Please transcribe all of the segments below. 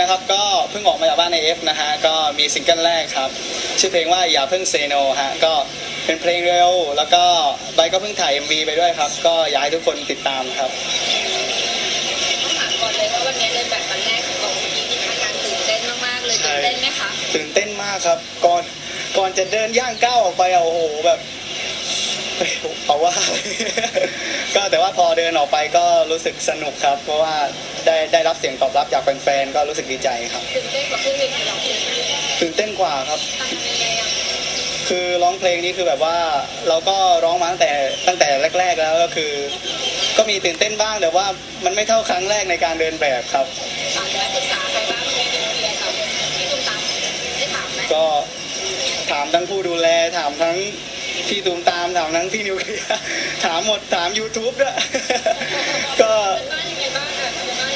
จากบ้านในเอฟนะฮะก็มีซิงเกิลแรกครับ ชื่อเพลงว่าอย่าเพิ่งเซโนฮะก็เป็นเพลงเร็ว แล้วก็ใบก็เพิ่งถ่าย MV ไปด้วยครับ ก็อยากให้ทุกคนติดตามครับต้องถามก่อนเลยว่าวันนี้เดินแบบวันแรกของเราเมื่อกี้มีอาการตื่นเต้นมากๆเลยใช่ตื่นเต้นไหมคะตื่นเต้นมากครับก่อนก่อนจะเดินย่างก้าวออกไปอะโอ้โหแบบ เฮ้ยเอาว่า ก็แต่ว่าพอเดินออกไปก็รู้สึกสนุกครับ เพราะว่าได้ได้รับเสียงตอบรับจากแฟนๆก็รู้สึกดีใจครับตื่นเต้นกว่าขึ้นเวทีร้องเพลงไหมตื่นเต้นกว่าครับทำยังไงอะคือร้องเพลงนี้คือแบบว่าเราก็ร้องมาตั้งแต่ตั้งแต่แรก ๆ แล้วก็คือ ก็มีตื่นเต้นบ้างแต่ว่ามันไม่เท่าครั้งแรกในการเดินแบบครับถามได้ปรึกษาใครบ้างมีนิวเคลียร์กับพี่ตุ้มตามได้ถามไหมก็ถามทั้งผู้ดูแลถามทั้ง พี่ตูมตามถามทั้งพี่นิวเคลียร์ถามหมดถาม YouTube ด้วยก็เป็นบ้านยังไงบ้างอะก็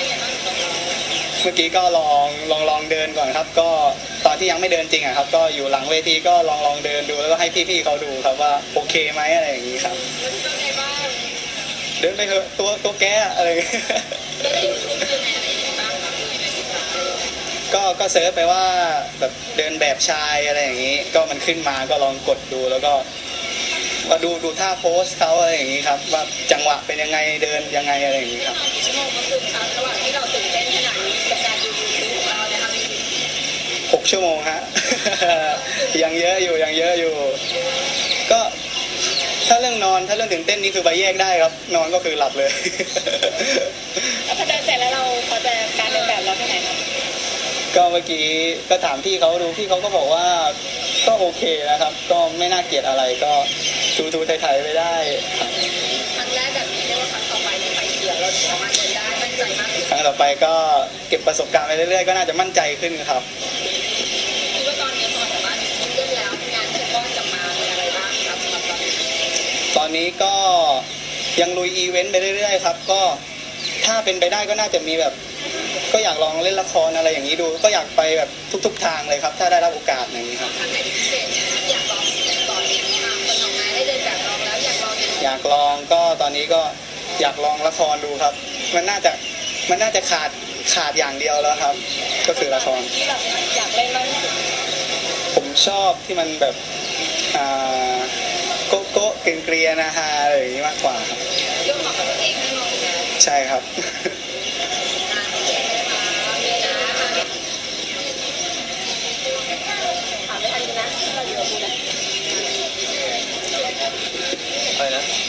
เมื่อกี้ก็ลองลองลองเดินก่อนครับ ก็ตอนที่ยังไม่เดินจริงอะครับ ก็อยู่หลังเวทีก็ลองลองเดินดูแล้วก็ให้พี่ๆเขาดูครับว่าโอเคไหมอะไรอย่างนี้ครับ เดินไปเถอะตัวตัวแกอะไรอะไรก็ก็เซิร์ชไปว่าแบบเดินแบบชายอะไรอย่างนี้ ก็มันขึ้นมาก็ลองกดดูแล้วก็ มาดูดูท่าโพสเขาอะไรอย่างนี้ครับ ว่าจังหวะเป็นยังไงเดินยังไงอะไรอย่างนี้ครับนอนกี่ชั่วโมงเมื่อคืนคะระหว่างที่เราตื่นเต้นขนาดนี้กับการดูยูทูบของเราเนี่ยค่ะพี่หกชั่วโมงฮะยังเยอะอยู่ยังเยอะอยู่ ก็ถ้าเรื่องนอนถ้าเรื่องตื่นเต้นนี่คือไปแยกได้ครับ นอนก็คือหลับเลยแล้วพอเดินเสร็จแล้วเราพอจะการเดินแบบเราที่ไหนคะก็เมื่อกี้ก็ถามพี่เขาดูพี่เขาก็บอกว่าก็โอเคนะครับ ก็ไม่น่าเกลียดอะไรก็ ทูทูไทยๆไปได้ครับครั้งแรกแบบนี้เรียกว่าครั้งต่อไปในไฟเขียวเราสามารถเดินได้มั่นใจมากขึ้นครั้งต่อไปก็เก็บประสบการณ์ไปเรื่อยๆ ก็น่าจะมั่นใจขึ้นครับ คิดว่าตอนนี้พอแต่ว่ามีเรื่องแล้วงานที่ก้อนจะมาเป็นอะไรบ้างครับสำหรับเราตอนนี้ก็ยังลุยอีเวนต์ไปเรื่อยๆครับก็ถ้าเป็นไปได้ก็น่าจะมีแบบ ก็อยากลองเล่นละครอะไรอย่างนี้ดู ก็อยากไปแบบทุก ๆ ทางเลยครับ ถ้าได้รับโอกาสอย่างนี้ครับทางไหนพิเศษอยากลองก่ากลองก็ตอนนี้ก็อยากลองละครดูครับ มันน่าจะมันน่าจะขาดขาดอย่างเดียวแล้วครับ ก็คือละคร ที่แบบอยากเล่นมากที่สุดผมชอบที่มันแบบอ่าโก๊ะโก๊ะเกรียนเกรียนๆนะฮะอะไรอย่างนี้มากกว่าครับเรื่องของตัวเองให้ลองนะใช่ครับอ่าโอเคค่ะมีนะถามไม่ทันนะเราอยู่กับคุณนะอะไรนะถ